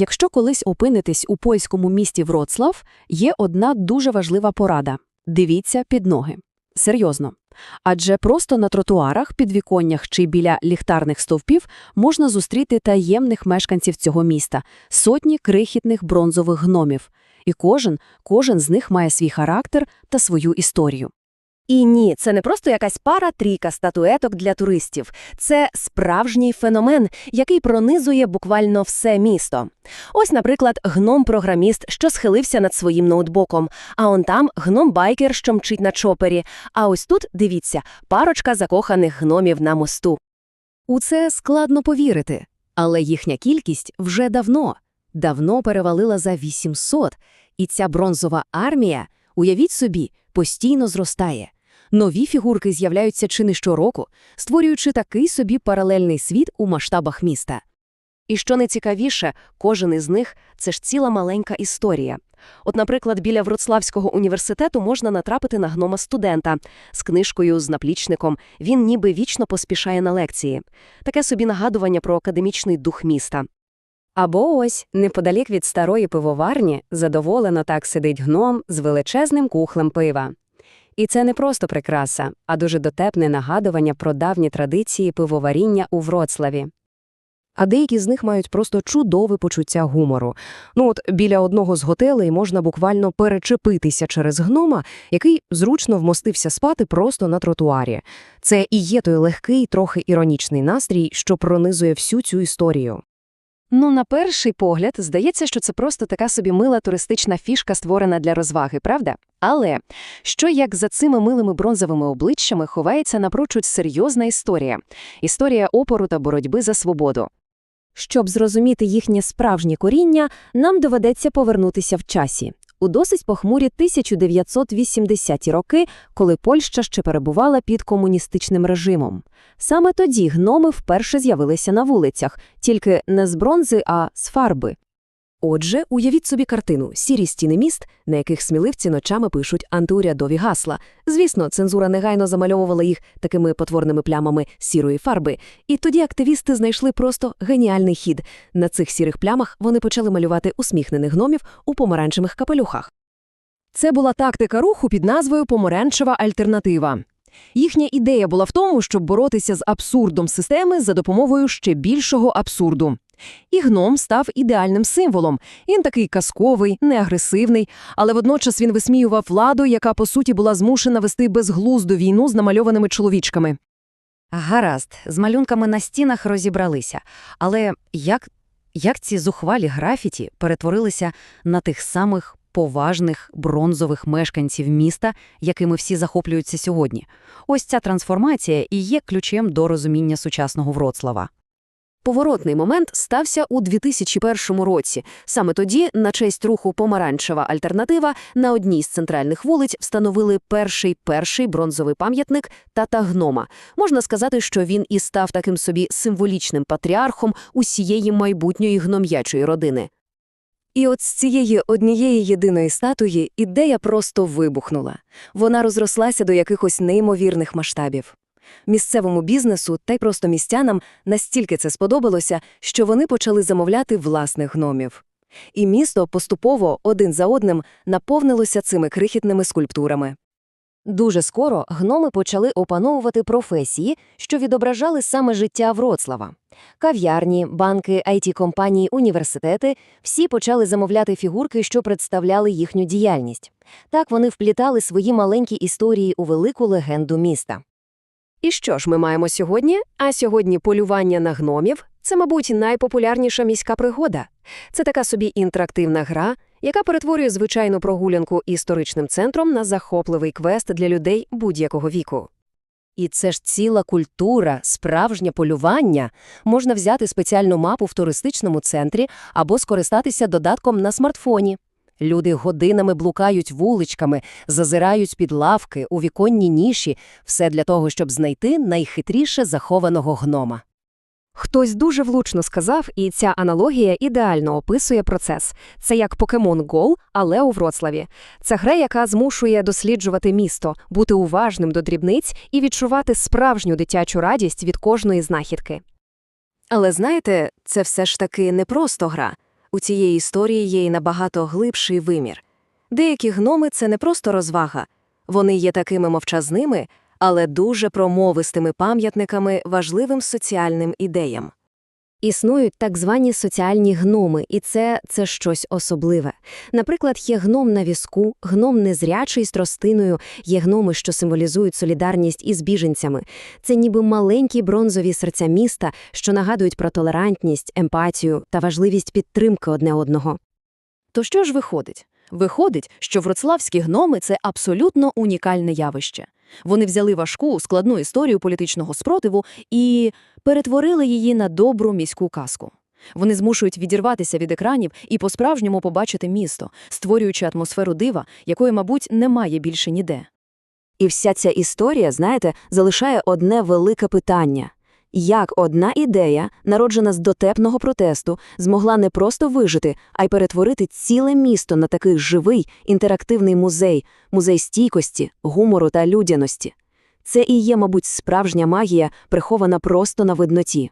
Якщо колись опинитесь у польському місті Вроцлав, є одна дуже важлива порада – дивіться під ноги. Серйозно. Адже просто на тротуарах, підвіконнях чи біля ліхтарних стовпів можна зустріти таємних мешканців цього міста – сотні крихітних бронзових гномів. І кожен, кожен з них має свій характер та свою історію. І ні, це не просто якась пара-трійка статуеток для туристів. Це справжній феномен, який пронизує буквально все місто. Ось, наприклад, гном-програміст, що схилився над своїм ноутбуком, а он там гном-байкер, що мчить на чопері. А ось тут, дивіться, парочка закоханих гномів на мосту. У це складно повірити, але їхня кількість вже давно, давно перевалила за 800, і ця бронзова армія, уявіть собі, постійно зростає. Нові фігурки з'являються чи не щороку, створюючи такий собі паралельний світ у масштабах міста. І що найцікавіше, кожен із них – це ж ціла маленька історія. От, наприклад, біля Вроцлавського університету можна натрапити на гнома-студента. З книжкою, з наплічником, він ніби вічно поспішає на лекції. Таке собі нагадування про академічний дух міста. Або ось, неподалік від старої пивоварні, задоволено так сидить гном з величезним кухлем пива. І це не просто прикраса, а дуже дотепне нагадування про давні традиції пивоваріння у Вроцлаві. А деякі з них мають просто чудове почуття гумору. Ну от біля одного з готелей можна буквально перечепитися через гнома, який зручно вмостився спати просто на тротуарі. Це і є той легкий, трохи іронічний настрій, що пронизує всю цю історію. Ну, на перший погляд, здається, що це просто така собі мила туристична фішка, створена для розваги, правда? Але що як за цими милими бронзовими обличчями ховається напрочуд серйозна історія – історія опору та боротьби за свободу. Щоб зрозуміти їхнє справжнє коріння, нам доведеться повернутися в часі. У досить похмурі 1980-ті роки, коли Польща ще перебувала під комуністичним режимом. Саме тоді гноми вперше з'явилися на вулицях, тільки не з бронзи, а з фарби. Отже, уявіть собі картину «Сірі стіни міст», на яких сміливці ночами пишуть антиурядові гасла. Звісно, цензура негайно замальовувала їх такими потворними плямами сірої фарби. І тоді активісти знайшли просто геніальний хід. На цих сірих плямах вони почали малювати усміхнених гномів у помаранчевих капелюхах. Це була тактика руху під назвою «Помаранчева альтернатива». Їхня ідея була в тому, щоб боротися з абсурдом системи за допомогою ще більшого абсурду. І гном став ідеальним символом. Він такий казковий, неагресивний, але водночас він висміював владу, яка, по суті, була змушена вести безглузду війну з намальованими чоловічками. Гаразд, з малюнками на стінах розібралися. Але як, як ці зухвалі графіті перетворилися на тих самих поважних бронзових мешканців міста, якими всі захоплюються сьогодні? Ось ця трансформація і є ключем до розуміння сучасного Вроцлава. Поворотний момент стався у 2001 році. Саме тоді, на честь руху «Помаранчева альтернатива», на одній з центральних вулиць встановили перший перший бронзовий пам'ятник тата гнома. Можна сказати, що він і став таким собі символічним патріархом усієї майбутньої гном'ячої родини. І от з цієї однієї єдиної статуї ідея просто вибухнула. Вона розрослася до якихось неймовірних масштабів. Місцевому бізнесу та й просто містянам настільки це сподобалося, що вони почали замовляти власних гномів. І місто поступово один за одним наповнилося цими крихітними скульптурами. Дуже скоро гноми почали опановувати професії, що відображали саме життя Вроцлава. Кав'ярні, банки, IT-компанії, університети – всі почали замовляти фігурки, що представляли їхню діяльність. Так вони вплітали свої маленькі історії у велику легенду міста. І що ж ми маємо сьогодні? А сьогодні полювання на гномів – це, мабуть, найпопулярніша міська пригода. Це така собі інтерактивна гра, яка перетворює звичайну прогулянку історичним центром на захопливий квест для людей будь-якого віку. І це ж ціла культура, справжнє полювання. Можна взяти спеціальну мапу в туристичному центрі або скористатися додатком на смартфоні. Люди годинами блукають вуличками, зазирають під лавки, у віконні ніші, все для того, щоб знайти найхитріше захованого гнома. Хтось дуже влучно сказав, і ця аналогія ідеально описує процес. Це як Pokemon Go, але у Вроцлаві. Це гра, яка змушує досліджувати місто, бути уважним до дрібниць і відчувати справжню дитячу радість від кожної знахідки. Але знаєте, це все ж таки не просто гра. У цієї історії є і набагато глибший вимір. Деякі гноми – це не просто розвага. Вони є такими мовчазними, але дуже промовистими пам'ятниками важливим соціальним ідеям. Існують так звані соціальні гноми, і це, це щось особливе. Наприклад, є гном на візку, гном незрячий з тростиною, є гноми, що символізують солідарність із біженцями. Це ніби маленькі бронзові серця міста, що нагадують про толерантність, емпатію та важливість підтримки одне одного. То що ж виходить? Виходить, що вроцлавські гноми – це абсолютно унікальне явище. Вони взяли важку, складну історію політичного спротиву і перетворили її на добру міську казку. Вони змушують відірватися від екранів і по-справжньому побачити місто, створюючи атмосферу дива, якої, мабуть, немає більше ніде. І вся ця історія, знаєте, залишає одне велике питання. Як одна ідея, народжена з дотепного протесту, змогла не просто вижити, а й перетворити ціле місто на такий живий, інтерактивний музей, музей стійкості, гумору та людяності? Це і є, мабуть, справжня магія, прихована просто на видноті.